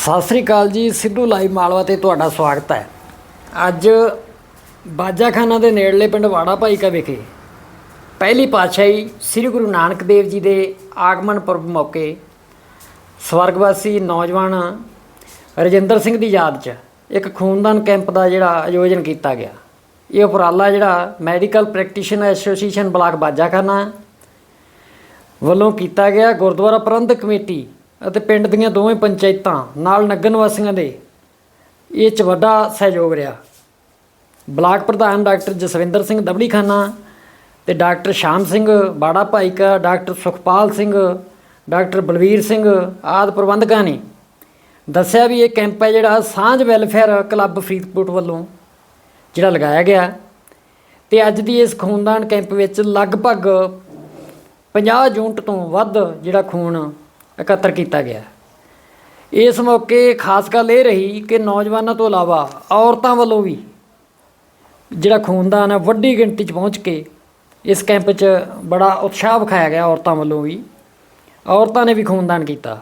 ਸਤਿ ਸ੍ਰੀ ਅਕਾਲ ਜੀ, ਸਿੱਧੂ ਲਾਈਵ ਮਾਲਵਾ ਤੇ ਤੁਹਾਡਾ ਸਵਾਗਤ ਹੈ। ਅੱਜ ਬਾਜਾਖਾਨਾ ਦੇ ਨੇੜਲੇ ਪਿੰਡ ਵਾੜਾ ਭਾਈ ਕਾ ਵਿਖੇ ਪਹਿਲੀ ਪਾਤਸ਼ਾਹੀ ਸ੍ਰੀ ਗੁਰੂ ਨਾਨਕ ਦੇਵ ਜੀ ਦੇ ਆਗਮਨ ਪੁਰਬ ਮੌਕੇ ਸਵਰਗਵਾਸੀ ਨੌਜਵਾਨ ਰਜਿੰਦਰ ਸਿੰਘ ਦੀ ਯਾਦ 'ਚ ਇੱਕ ਖੂਨਦਾਨ ਕੈਂਪ ਦਾ ਜਿਹੜਾ ਆਯੋਜਨ ਕੀਤਾ ਗਿਆ। ਇਹ ਉਪਰਾਲਾ ਜਿਹੜਾ medical practitioner association block Bajakhana ਵੱਲੋਂ ਕੀਤਾ ਗਿਆ। ਗੁਰਦੁਆਰਾ ਪ੍ਰਬੰਧਕ ਕਮੇਟੀ ਅਤੇ ਪਿੰਡ ਦੀਆਂ ਦੋਵੇਂ ਪੰਚਾਇਤਾਂ ਨਾਲ ਨਗਰ ਨਿਵਾਸੀਆਂ ਦੇ ਇਹ ਚ ਵੱਡਾ ਸਹਿਯੋਗ ਰਿਹਾ। ਬਲਾਕ ਪ੍ਰਧਾਨ ਡਾਕਟਰ ਜਸਵਿੰਦਰ ਸਿੰਘ ਦਬੜੀ ਖਾਨਾ ਤੇ doctor Sham Singh Bara Bhaika, doctor Sukhpal Singh, doctor Balvir Singh ਆਦਿ ਪ੍ਰਬੰਧਕਾਂ ਨੇ ਦੱਸਿਆ ਵੀ ਇਹ ਕੈਂਪ ਹੈ ਜਿਹੜਾ ਸਾਂਝ ਵੈਲਫੇਅਰ ਕਲੱਬ ਫਰੀਦਕੋਟ ਵੱਲੋਂ ਜਿਹੜਾ ਲਗਾਇਆ ਗਿਆ। ਤੇ ਅੱਜ ਦੀ ਇਸ ਖੂਨਦਾਨ ਕੈਂਪ ਵਿੱਚ ਲਗਭਗ 50 ਯੂਨਿਟ ਤੋਂ ਵੱਧ ਜਿਹੜਾ ਖੂਨ ਇਕੱਤਰ ਕੀਤਾ ਗਿਆ। ਇਸ ਮੌਕੇ ਖਾਸ ਗੱਲ ਇਹ ਰਹੀ ਕਿ ਨੌਜਵਾਨਾਂ ਤੋਂ ਇਲਾਵਾ ਔਰਤਾਂ ਵੱਲੋਂ ਵੀ ਜਿਹੜਾ ਖੂਨਦਾਨ ਹੈ, ਵੱਡੀ ਗਿਣਤੀ 'ਚ ਪਹੁੰਚ ਕੇ ਇਸ ਕੈਂਪ 'ਚ ਬੜਾ ਉਤਸ਼ਾਹ ਵਿਖਾਇਆ ਗਿਆ ਔਰਤਾਂ ਵੱਲੋਂ ਵੀ। ਔਰਤਾਂ ਨੇ ਵੀ ਖੂਨਦਾਨ ਕੀਤਾ।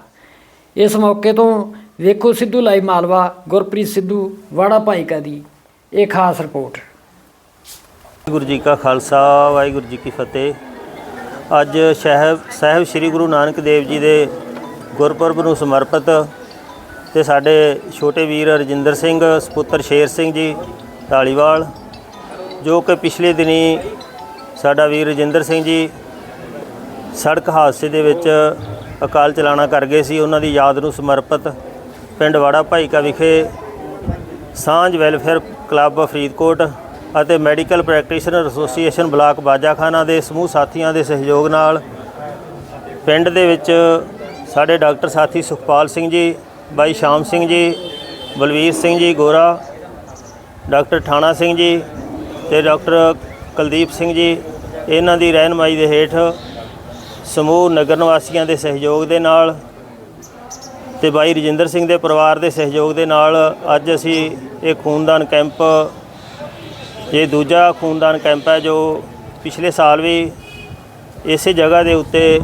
ਇਸ ਮੌਕੇ ਤੋਂ ਵੇਖੋ ਸਿੱਧੂ ਲਾਈ ਮਾਲਵਾ, ਗੁਰਪ੍ਰੀਤ ਸਿੱਧੂ, ਵਾੜਾ ਭਾਈਕਾ ਦੀ ਇਹ ਖਾਸ ਰਿਪੋਰਟ। ਗੁਰੂ ਜੀ ਕਾ ਖਾਲਸਾ, ਵਾਹਿਗੁਰੂ ਜੀ ਕੀ ਫਤਿਹ। ਅੱਜ ਸਾਹਿਬ ਸਾਹਿਬ ਸ੍ਰੀ ਗੁਰੂ ਨਾਨਕ ਦੇਵ ਜੀ ਦੇ ਗੁਰਪੁਰਬ ਨੂੰ ਸਮਰਪਿਤ ਤੇ ਸਾਡੇ ਛੋਟੇ ਵੀਰ ਰਜਿੰਦਰ ਸਿੰਘ, ਸੁਪੁੱਤਰ ਸ਼ੇਰ ਸਿੰਘ ਜੀ ਢਾਲੀਵਾਲ, ਜੋ ਕਿ ਪਿਛਲੇ ਦਿਨੀ ਸਾਡਾ ਵੀਰ ਰਜਿੰਦਰ ਸਿੰਘ ਜੀ ਸੜਕ ਹਾਦਸੇ ਦੇ ਵਿੱਚ ਅਕਾਲ ਚਲਾਣਾ ਕਰ ਗਏ ਸੀ। ਉਹਨਾਂ ਦੀ ਯਾਦ ਨੂੰ ਸਮਰਪਿਤ ਪਿੰਡ ਵਾੜਾ ਭਾਈਕਾ ਵਿਖੇ ਸਾਂਝ ਵੈਲਫੇਅਰ ਕਲੱਬ ਫਰੀਦਕੋਟ ਅਤੇ medical practitioner association block Bajakhana ਦੇ ਸਮੂਹ ਸਾਥੀਆਂ ਦੇ ਸਹਿਯੋਗ ਨਾਲ ਪਿੰਡ ਦੇ ਵਿੱਚ ਸਾਡੇ ਡਾਕਟਰ ਸਾਥੀ ਸੁਖਪਾਲ ਸਿੰਘ ਜੀ, ਬਾਈ ਸ਼ਾਮ ਸਿੰਘ ਜੀ, ਬਲਵੀਰ ਸਿੰਘ ਜੀ ਗੋਰਾ, ਡਾਕਟਰ ਠਾਣਾ ਸਿੰਘ ਜੀ ਤੇ ਡਾਕਟਰ ਕੁਲਦੀਪ ਸਿੰਘ ਜੀ, ਇਹਨਾਂ ਦੀ ਰਹਿਨਮਾਈ ਦੇ ਹੇਠ ਸਮੂਹ ਨਗਰ ਨਿਵਾਸੀਆਂ ਦੇ ਸਹਿਯੋਗ ਦੇ ਨਾਲ ਤੇ ਬਾਈ ਰਜਿੰਦਰ ਸਿੰਘ ਦੇ ਪਰਿਵਾਰ ਦੇ ਸਹਿਯੋਗ ਦੇ ਨਾਲ ਅੱਜ ਅਸੀਂ ਇਹ ਖੂਨਦਾਨ ਕੈਂਪ, ਇਹ ਦੂਜਾ ਖੂਨਦਾਨ ਕੈਂਪ ਹੈ ਜੋ ਪਿਛਲੇ ਸਾਲ ਵੀ ਇਸੇ ਜਗ੍ਹਾ ਦੇ ਉੱਤੇ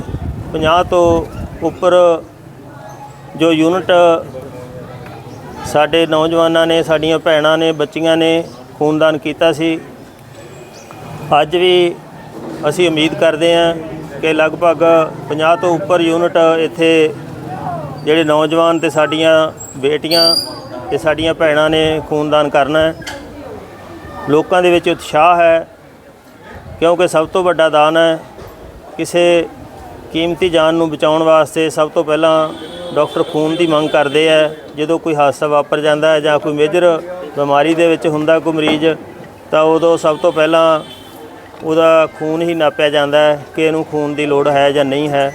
50 ਤੋਂ ਉੱਪਰ ਜੋ ਯੂਨਿਟ ਸਾਡੇ ਨੌਜਵਾਨਾਂ ਨੇ, ਸਾਡੀਆਂ ਭੈਣਾਂ ਨੇ, ਬੱਚੀਆਂ ਨੇ ਖੂਨਦਾਨ ਕੀਤਾ ਸੀ, ਅੱਜ ਵੀ ਅਸੀਂ ਉਮੀਦ ਕਰਦੇ ਹਾਂ ਕਿ ਲਗਭਗ 50 ਤੋਂ ਉੱਪਰ ਯੂਨਿਟ ਇੱਥੇ ਜਿਹੜੇ ਨੌਜਵਾਨ ਤੇ ਸਾਡੀਆਂ ਬੇਟੀਆਂ ਤੇ ਸਾਡੀਆਂ ਭੈਣਾਂ ਨੇ ਖੂਨਦਾਨ ਕਰਨਾ ਹੈ। ਲੋਕਾਂ ਦੇ ਵਿੱਚ ਉਤਸ਼ਾਹ ਹੈ, ਕਿਉਂਕਿ ਸਭ ਤੋਂ ਵੱਡਾ ਦਾਨ ਹੈ ਕਿਸੇ ਕੀਮਤੀ ਜਾਨ ਨੂੰ ਬਚਾਉਣ ਵਾਸਤੇ ਸਭ ਤੋਂ ਪਹਿਲਾਂ ਡਾਕਟਰ ਖੂਨ ਦੀ ਮੰਗ ਕਰਦੇ ਆ, ਜਦੋਂ ਕੋਈ ਹਾਦਸਾ ਵਾਪਰ ਜਾਂਦਾ ਹੈ ਜਾਂ ਕੋਈ ਮੇਜਰ ਬਿਮਾਰੀ ਦੇ ਵਿੱਚ ਹੁੰਦਾ ਕੋਈ ਮਰੀਜ਼, ਤਾਂ ਉਦੋਂ ਸਭ ਤੋਂ ਪਹਿਲਾਂ ਉਹਦਾ ਖੂਨ ਹੀ ਨਾਪਿਆ ਜਾਂਦਾ ਹੈ ਕਿ ਇਹਨੂੰ ਖੂਨ ਦੀ ਲੋੜ ਹੈ ਜਾਂ ਨਹੀਂ ਹੈ।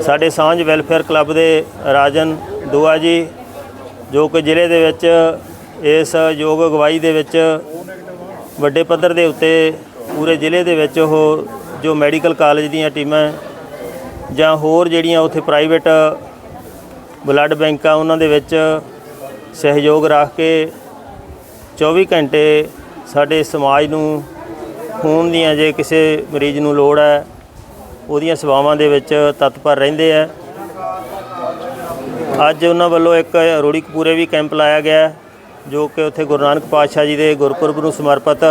ਸਾਡੇ ਸਾਂਝ ਵੈਲਫੇਅਰ ਕਲੱਬ ਦੇ ਰਾਜਨ ਦੁਆ ਜੀ, ਜੋ ਕਿ ਜ਼ਿਲ੍ਹੇ ਦੇ ਵਿੱਚ ਇਸ ਯੋਗ ਅਗਵਾਈ ਦੇ ਵਿੱਚ ਵੱਡੇ ਪੱਧਰ ਦੇ ਉੱਤੇ ਪੂਰੇ ਜ਼ਿਲ੍ਹੇ ਦੇ ਵਿੱਚ ਉਹ ਜੋ ਮੈਡੀਕਲ ਕਾਲਜ ਦੀਆਂ ਟੀਮਾਂ ਜਾਂ ਹੋਰ ਜਿਹੜੀਆਂ ਉੱਥੇ ਪ੍ਰਾਈਵੇਟ ਬਲੱਡ ਬੈਂਕ ਆ, ਉਹਨਾਂ ਦੇ ਵਿੱਚ ਸਹਿਯੋਗ ਰੱਖ ਕੇ 24 ਘੰਟੇ ਸਾਡੇ ਸਮਾਜ ਨੂੰ ਖੂਨ ਦੀਆਂ ਜੇ ਕਿਸੇ ਮਰੀਜ਼ ਨੂੰ ਲੋੜ ਹੈ, ਉਹਦੀਆਂ ਸੇਵਾਵਾਂ ਦੇ ਵਿੱਚ ਤਤਪਰ ਰਹਿੰਦੇ ਆ। ਅੱਜ ਉਹਨਾਂ ਵੱਲੋਂ ਇੱਕ ਰੋੜੀ ਕਪੂਰੇ ਵੀ ਕੈਂਪ ਲਾਇਆ ਗਿਆ ਜੋ ਕਿ ਉੱਥੇ ਗੁਰੂ ਨਾਨਕ ਪਾਤਸ਼ਾਹ ਜੀ ਦੇ ਗੁਰਪੁਰਬ ਨੂੰ ਸਮਰਪਿਤ,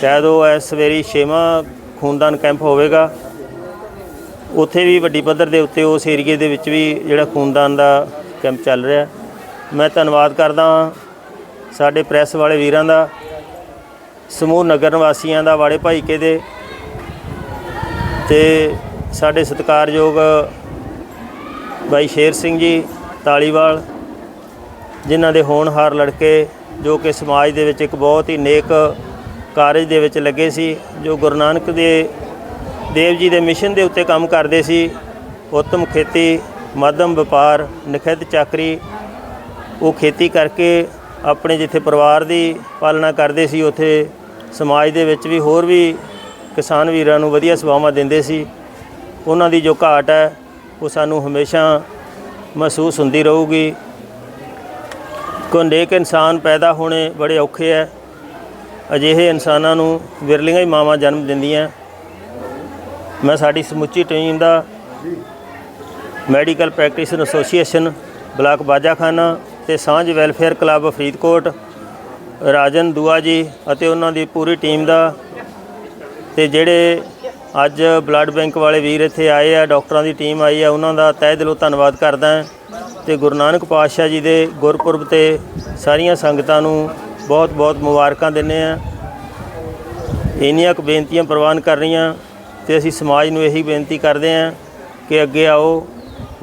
ਸ਼ਾਇਦ ਉਹ ਇਸ ਸਵੇਰੀ ਛੇਵਾਂ ਖੂਨਦਾਨ ਕੈਂਪ ਹੋਵੇਗਾ। ਉੱਥੇ ਵੀ ਵੱਡੀ ਪੱਧਰ ਦੇ ਉੱਤੇ ਉਸ ਏਰੀਏ ਦੇ ਵਿੱਚ ਵੀ ਜਿਹੜਾ ਖੂਨਦਾਨ ਦਾ ਕੈਂਪ ਚੱਲ ਰਿਹਾ। ਮੈਂ ਧੰਨਵਾਦ ਕਰਦਾ ਹਾਂ ਸਾਡੇ ਪ੍ਰੈਸ ਵਾਲੇ ਵੀਰਾਂ ਦਾ, ਸਮੂਹ ਨਗਰ ਨਿਵਾਸੀਆਂ ਦਾ ਵਾੜੇ ਭਾਈਕੇ ਦੇ ਤੇ ਸਾਡੇ ਸਤਿਕਾਰਯੋਗ ਬਾਈ ਸ਼ੇਰ ਸਿੰਘ ਜੀ ਤਾਲੀਵਾਲ, ਜਿਨ੍ਹਾਂ ਦੇ ਹੋਣਹਾਰ ਲੜਕੇ ਜੋ ਕਿ ਸਮਾਜ ਦੇ ਵਿੱਚ ਇੱਕ ਬਹੁਤ ਹੀ ਨੇਕ ਕਾਰਜ ਦੇ ਵਿੱਚ ਲੱਗੇ ਸੀ, ਜੋ ਗੁਰੂ ਨਾਨਕ ਦੇ ਦੇਵ ਜੀ ਦੇ ਮਿਸ਼ਨ ਦੇ ਉੱਤੇ ਕੰਮ ਕਰਦੇ ਸੀ। ਉੱਤਮ ਖੇਤੀ, ਮੱਧਮ ਵਪਾਰ, ਨਖਿੱਧ ਚਾਕਰੀ, ਉਹ ਖੇਤੀ ਕਰਕੇ ਆਪਣੇ ਜਿੱਥੇ ਪਰਿਵਾਰ ਦੀ ਪਾਲਣਾ ਕਰਦੇ ਸੀ, ਉੱਥੇ ਸਮਾਜ ਦੇ ਵਿੱਚ ਵੀ ਹੋਰ ਵੀ ਕਿਸਾਨ ਵੀਰਾਂ ਨੂੰ ਵਧੀਆ ਸੇਵਾਵਾਂ ਦਿੰਦੇ ਸੀ। ਉਹਨਾਂ ਦੀ ਜੋ ਘਾਟ ਹੈ, ਉਹ ਸਾਨੂੰ ਹਮੇਸ਼ਾ ਮਹਿਸੂਸ ਹੁੰਦੀ ਰਹੂਗੀ। ਕੋ ਨੇਕ ਇਨਸਾਨ ਪੈਦਾ ਹੋਣੇ ਬੜੇ ਔਖੇ ਹੈ। ਅਜਿਹੇ ਇਨਸਾਨਾਂ ਨੂੰ ਵਿਰਲੀਆਂ ਹੀ ਮਾਵਾਂ ਜਨਮ ਦਿੰਦੀਆਂ। ਮੈਂ ਸਾਡੀ ਸਮੁੱਚੀ ਟੀਮ ਦਾ medical practitioner association block Bajakhana ਤੇ ਸਾਂਝ ਵੈਲਫੇਅਰ ਕਲੱਬ ਫਰੀਦਕੋਟ, ਰਾਜਨ ਦੁਆ ਜੀ ਅਤੇ ਉਹਨਾਂ ਦੀ ਪੂਰੀ ਟੀਮ ਦਾ ਤੇ ਜਿਹੜੇ ਅੱਜ ਬਲੱਡ ਬੈਂਕ ਵਾਲੇ ਵੀਰ ਇੱਥੇ ਆਏ ਆ ਡਾਕਟਰਾਂ ਦੀ ਟੀਮ ਆਈ ਆ, ਉਹਨਾਂ ਦਾ ਤਹਿ ਦਿਲੋਂ ਧੰਨਵਾਦ ਕਰਦਾ ਹਾਂ ਤੇ ਗੁਰੂ ਨਾਨਕ ਪਾਤਸ਼ਾਹ ਜੀ ਦੇ ਗੁਰਪੁਰਬ ਤੇ ਸਾਰੀਆਂ ਸੰਗਤਾਂ ਨੂੰ ਬਹੁਤ ਬਹੁਤ ਮੁਬਾਰਕਾਂ ਦਿੰਦੇ ਆ ਇੰਨੀਆਂ ਕੁ ਬੇਨਤੀਆਂ ਪ੍ਰਵਾਨ ਕਰ ਰਹੀਆਂ। ਤੇ ਅਸੀਂ ਸਮਾਜ ਨੂੰ ਇਹੀ ਬੇਨਤੀ ਕਰਦੇ ਹਾਂ ਕਿ ਅੱਗੇ ਆਓ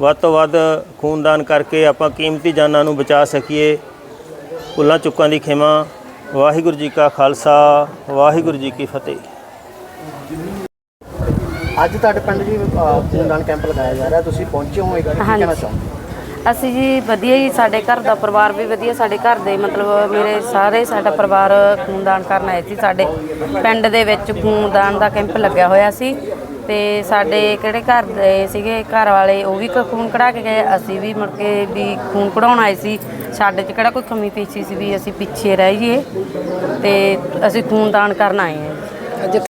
ਵੱਧ ਤੋਂ ਵੱਧ ਖੂਨਦਾਨ ਕਰਕੇ ਆਪਾਂ ਕੀਮਤੀ ਜਾਨਾਂ ਨੂੰ ਬਚਾ ਸਕੀਏ। ਭੁੱਲਾਂ ਚੁੱਕਾਂ ਦੀ ਖਿਮਾ। ਵਾਹਿਗੁਰੂ ਜੀ ਕਾ ਖਾਲਸਾ ਵਾਹਿਗੁਰੂ ਜੀ ਕੀ ਫਤਿਹ। ਅੱਜ ਤੁਹਾਡੇ ਪਿੰਡ ਜੀ ਖੂਨਦਾਨ ਕੈਂਪ ਲਗਾਇਆ ਜਾ ਰਿਹਾ। ਤੁਸੀਂ ਪਹੁੰਚੇ ਹੋ ਇੱਕ ਕੀ ਕਹਿਣਾ ਹਾਂਜੀ। ਅਸੀਂ ਜੀ ਵਧੀਆ ਹੀ ਸਾਡੇ ਘਰ ਦਾ ਪਰਿਵਾਰ ਵੀ ਵਧੀਆ, ਸਾਡੇ ਘਰ ਦੇ ਮਤਲਬ ਮੇਰੇ ਸਾਰੇ ਸਾਡਾ ਪਰਿਵਾਰ ਖੂਨਦਾਨ ਕਰਨ ਆਏ ਸੀ। ਸਾਡੇ ਪਿੰਡ ਦੇ ਵਿੱਚ ਖੂਨਦਾਨ ਦਾ ਕੈਂਪ ਲੱਗਿਆ ਹੋਇਆ ਸੀ ਤੇ ਸਾਡੇ ਕਿਹੜੇ ਘਰ ਦੇ ਸੀਗੇ, ਘਰ ਵਾਲੇ ਉਹ ਵੀ ਖੂਨ ਕਢਾ ਕੇ ਗਏ। ਅਸੀਂ ਵੀ ਮੁੜ ਕੇ ਵੀ ਖੂਨ ਕਢਾਉਣ ਆਏ ਸੀ। ਸਾਡੇ 'ਚ ਕਿਹੜਾ ਕੋਈ ਕਮੀ ਪੇਸ਼ੀ ਸੀ ਵੀ ਅਸੀਂ ਪਿੱਛੇ ਰਹਿ ਜਾਈਏ ਤੇ ਅਸੀਂ ਖੂਨਦਾਨ ਕਰਨ ਆਏ ਹਾਂ।